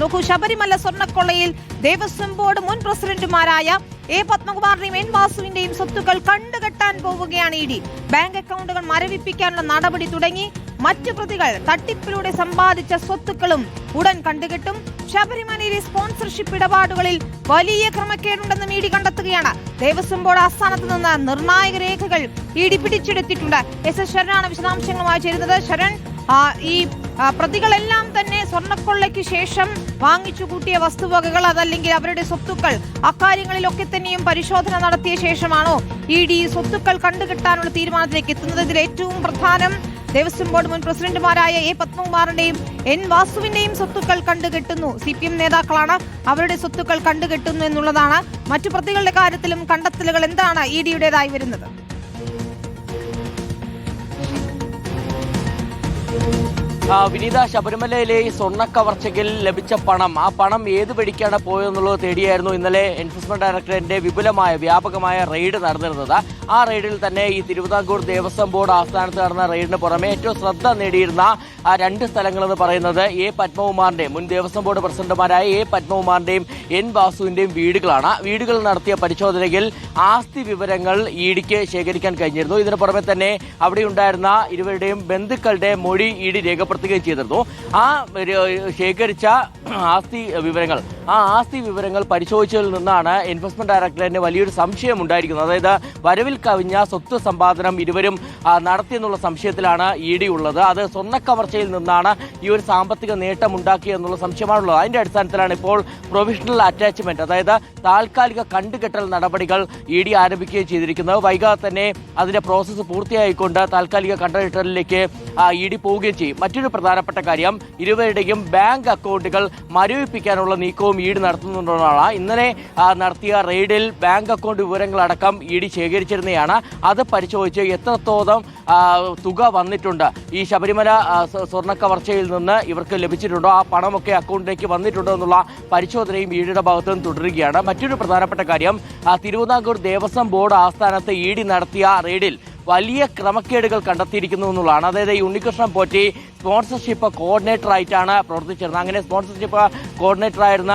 നോക്കൂ ശബരിമല സ്വർണക്കൊള്ളയിൽ ദേവസ്വം ബോർഡ് മുൻ പ്രസിഡന്റുമാരായ എ പത്മകുമാറിന്റെയും എൻ വാസുവിന്റെയും സ്വത്തുക്കൾ കണ്ടുകെട്ടാൻ പോവുകയാണ് ഇ ഡി. ബാങ്ക് അക്കൗണ്ടുകൾ മരവിപ്പിക്കാനുള്ള നടപടി തുടങ്ങി മറ്റു പ്രതികൾ തട്ടിപ്പിലൂടെ സമ്പാദിച്ച സ്വത്തുക്കളും ഉടൻ കണ്ടുകെട്ടും. ശബരിമലയിലെ സ്പോൺസർഷിപ്പ് ഇടപാടുകളിൽ വലിയ ക്രമക്കേടുണ്ടെന്ന് ഇ ഡി കണ്ടെത്തുകയാണ്. ദേവസ്വം ബോർഡ് ആസ്ഥാനത്ത് നിന്ന് നിർണായക രേഖകൾ ഇ ഡി പിടിച്ചെടുത്തിട്ടുണ്ട്. എസ് എസ് ശരണാണ് വിശദാംശങ്ങളുമായി ചേരുന്നത്. ശരൺ ഈ പ്രതികളെല്ലാം തന്നെ സ്വർണക്കൊള്ളയ്ക്ക് ശേഷം വാങ്ങിച്ചു കൂട്ടിയ വസ്തുവകകൾ അതല്ലെങ്കിൽ അവരുടെ സ്വത്തുക്കൾ. അക്കാര്യങ്ങളിലൊക്കെ തന്നെയും പരിശോധന നടത്തിയ ശേഷമാണോ ഇ ഡി സ്വത്തുക്കൾ കണ്ടുകിട്ടാനുള്ള തീരുമാനത്തിലേക്ക് എത്തുന്നത്? ഇതിൽ ഏറ്റവും പ്രധാനം ദേവസ്വം ബോർഡ് മുൻ പ്രസിഡന്റുമാരായ എ പത്മകുമാറിന്റെയും എൻ വാസുവിന്റെയും സ്വത്തുക്കൾ കണ്ടുകെട്ടുന്നു. സി പി എം നേതാക്കളാണ് അവരുടെ സ്വത്തുക്കൾ കണ്ടുകെട്ടുന്നു എന്നുള്ളതാണ്. മറ്റു പ്രതികളുടെ കാര്യത്തിലും കണ്ടെത്തലുകൾ എന്താണ്? ഇ ഡിയുടേതായി വരുന്നത്. വിനീത ശബരിമലയിലെ ഈ സ്വർണ കവർച്ചയ്ക്കിൽ ലഭിച്ച പണം ആ പണം ഏത് വഴിക്കാണ് പോയെന്നുള്ളത് തേടിയായിരുന്നു ഇന്നലെ എൻഫോഴ്സ്മെന്റ് ഡയറക്ടറേറ്റിന്റെ വിപുലമായ വ്യാപകമായ റെയ്ഡ് നടന്നിരുന്നത്. ആ റെയ്ഡിൽ തന്നെ ഈ തിരുവിതാംകൂർ ദേവസ്വം ബോർഡ് ആസ്ഥാനത്ത് നടന്ന റെയ്ഡിന് പുറമെ ഏറ്റവും ശ്രദ്ധ നേടിയിരുന്ന ആ രണ്ട് സ്ഥലങ്ങളെന്ന് പറയുന്നത് എ. പത്മകുമാറിന്റെയും മുൻ ദേവസ്വം ബോർഡ് പ്രസിഡന്റുമാരായ എ. പത്മകുമാറിന്റെയും എൻ. വാസുവിന്റെയും വീടുകളാണ്. വീടുകൾ നടത്തിയ പരിശോധനയിൽ ആസ്തി വിവരങ്ങൾ ഇ ഡിക്ക് ശേഖരിക്കാൻ കഴിഞ്ഞിരുന്നു. ഇതിനു പുറമെ തന്നെ അവിടെ ഉണ്ടായിരുന്ന ഇരുവരുടെയും ബന്ധുക്കളുടെ മൊഴി ഇ ഡി രേഖപ്പെടുത്തുകയും ചെയ്തിരുന്നു. ആ ശേഖരിച്ച ആസ്തി വിവരങ്ങൾ ആ ആസ്തി വിവരങ്ങൾ പരിശോധിച്ചതിൽ നിന്നാണ് എൻഫോഴ്സ്മെന്റ് ഡയറക്ടറേറ്റിന് വലിയൊരു സംശയം ഉണ്ടായിരിക്കുന്നത്. അതായത് വരവിൽ കവിഞ്ഞ സ്വത്ത് സമ്പാദനം ഇരുവരും നടത്തിയെന്നുള്ള സംശയത്തിലാണ് ഇ ഡി ഉള്ളത്. അത് സ്വർണക്കവർച്ചയിൽ നിന്നാണ് ഈ ഒരു സാമ്പത്തിക നേട്ടം ഉണ്ടാക്കിയെന്നുള്ള സംശയമാണുള്ളത്. അതിന്റെ അടിസ്ഥാനത്തിലാണ് ഇപ്പോൾ പ്രൊവിഷണൽ അറ്റാച്ച്മെന്റ് അതായത് താൽക്കാലിക കണ്ടുകെട്ടൽ നടപടികൾ ഇ ഡി ആരംഭിക്കുകയും ചെയ്തിരിക്കുന്നത്. വൈകാതെ തന്നെ അതിന്റെ പ്രോസസ്സ് പൂർത്തിയായിക്കൊണ്ട് താൽക്കാലിക കണ്ടുകെട്ടലിലേക്ക് ഇ ഡി പോവുകയും ചെയ്യും. മറ്റൊരു പ്രധാനപ്പെട്ട കാര്യം ഇരുവരുടെയും ബാങ്ക് അക്കൗണ്ടുകൾ മരവിപ്പിക്കാനുള്ള നീക്കവും ഇ ഡി നടത്തുന്നുണ്ടെന്നാണ്. ഇന്നലെ നടത്തിയ റെയ്ഡിൽ ബാങ്ക് അക്കൗണ്ട് വിവരങ്ങളടക്കം ഇ ഡി ശേഖരിച്ചിരുന്നതാണ് അത് പരിശോധിച്ച് എത്രത്തോളം തുക വന്നിട്ടുണ്ട്. ഈ ശബരിമല സ്വർണ കവർച്ചയിൽ നിന്ന് ഇവർക്ക് ലഭിച്ചിട്ടുണ്ടോ? ആ പണമൊക്കെ അക്കൗണ്ടിലേക്ക് വന്നിട്ടുണ്ടോ എന്നുള്ള പരിശോധനയും ഇ ഭാഗത്തു നിന്ന് തുടരുകയാണ്. മറ്റൊരു പ്രധാനപ്പെട്ട കാര്യം തിരുവിതാംകൂർ ദേവസ്വം ബോർഡ് ആസ്ഥാനത്ത് ഇ നടത്തിയ റെയ്ഡിൽ വലിയ ക്രമക്കേടുകൾ കണ്ടെത്തിയിരിക്കുന്നു എന്നുള്ളതാണ്. അതായത് ഈ ഉണ്ണികൃഷ്ണൻ പോറ്റി സ്പോൺസർഷിപ്പ് കോർഡിനേറ്റർ ആയിട്ടാണ് പ്രവർത്തിച്ചിരുന്നത്. അങ്ങനെ സ്പോൺസർഷിപ്പ് കോർഡിനേറ്റർ ആയിരുന്ന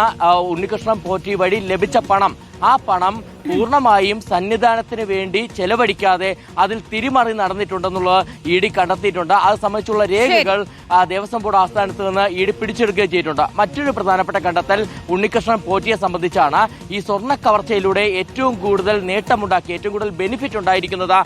ഉണ്ണികൃഷ്ണൻ പോറ്റി വഴി ലഭിച്ച പണം ആ പണം പൂർണമായും സന്നിധാനത്തിന് വേണ്ടി ചെലവഴിക്കാതെ അതിൽ തിരിമറി നടന്നിട്ടുണ്ടെന്നുള്ളത് ഇ ഡി കണ്ടെത്തിയിട്ടുണ്ട്. അത് സംബന്ധിച്ചുള്ള രേഖകൾ ദേവസ്വം ബോർഡ് ആസ്ഥാനത്ത് നിന്ന് ഇ ഡി പിടിച്ചെടുക്കുകയും ചെയ്തിട്ടുണ്ട്. മറ്റൊരു പ്രധാനപ്പെട്ട കണ്ടെത്തൽ ഉണ്ണികൃഷ്ണൻ പോറ്റിയെ സംബന്ധിച്ചാണ് ഈ സ്വർണ കവർച്ചയിലൂടെ ഏറ്റവും കൂടുതൽ നേട്ടമുണ്ടാക്കി ഏറ്റവും കൂടുതൽ ബെനിഫിറ്റ് ഉണ്ടായിരിക്കുന്നത്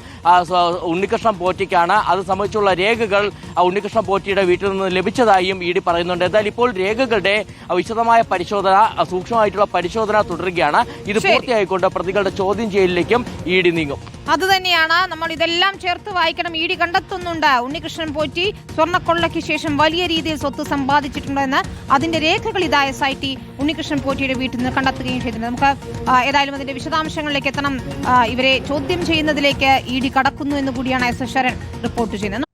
ഉണ്ണികൃഷ്ണൻ പോറ്റിക്കാണ്. അത് സംബന്ധിച്ചുള്ള രേഖകൾ ഉണ്ണികൃഷ്ണൻ പോറ്റിയുടെ വീട്ടിൽ നിന്ന് ലഭിച്ചതായും ഇ ഡി പറയുന്നുണ്ട്. എന്നാൽ ഇപ്പോൾ രേഖകളുടെ വിശദമായ പരിശോധന സൂക്ഷ്മമായിട്ടുള്ള പരിശോധന തുടരുകയാണ്. ഇത്. പൂർത്തിയായിക്കൊണ്ട് പ്രതികളുടെ ചോദ്യം ചെയ്യലിലേക്കും ഇ ഡി നീങ്ങും. അത് തന്നെയാണ് നമ്മൾ ഇതെല്ലാം ചേർത്ത് വായിക്കണം. ഇ ഡി കണ്ടെത്തുന്നുണ്ട്. ഉണ്ണികൃഷ്ണൻ പോറ്റി സ്വർണക്കൊള്ളയ്ക്ക് ശേഷം വലിയ രീതിയിൽ സ്വത്ത് സമ്പാദിച്ചിട്ടുണ്ടെന്ന് അതിന്റെ രേഖകൾ ഇതായ സൈറ്റി ഉണ്ണികൃഷ്ണൻ പോറ്റിയുടെ വീട്ടിൽ നിന്ന് കണ്ടെത്തുകയും ചെയ്തിട്ടുണ്ട്. നമുക്ക് ഏതായാലും അതിന്റെ വിശദാംശങ്ങളിലേക്ക് എത്തണം. ഇവരെ ചോദ്യം ചെയ്യുന്നതിലേക്ക് ഇ ഡി കടക്കുന്നു എന്ന് കൂടിയാണ് എസ് എസ് ശരൺ റിപ്പോർട്ട് ചെയ്യുന്നത്.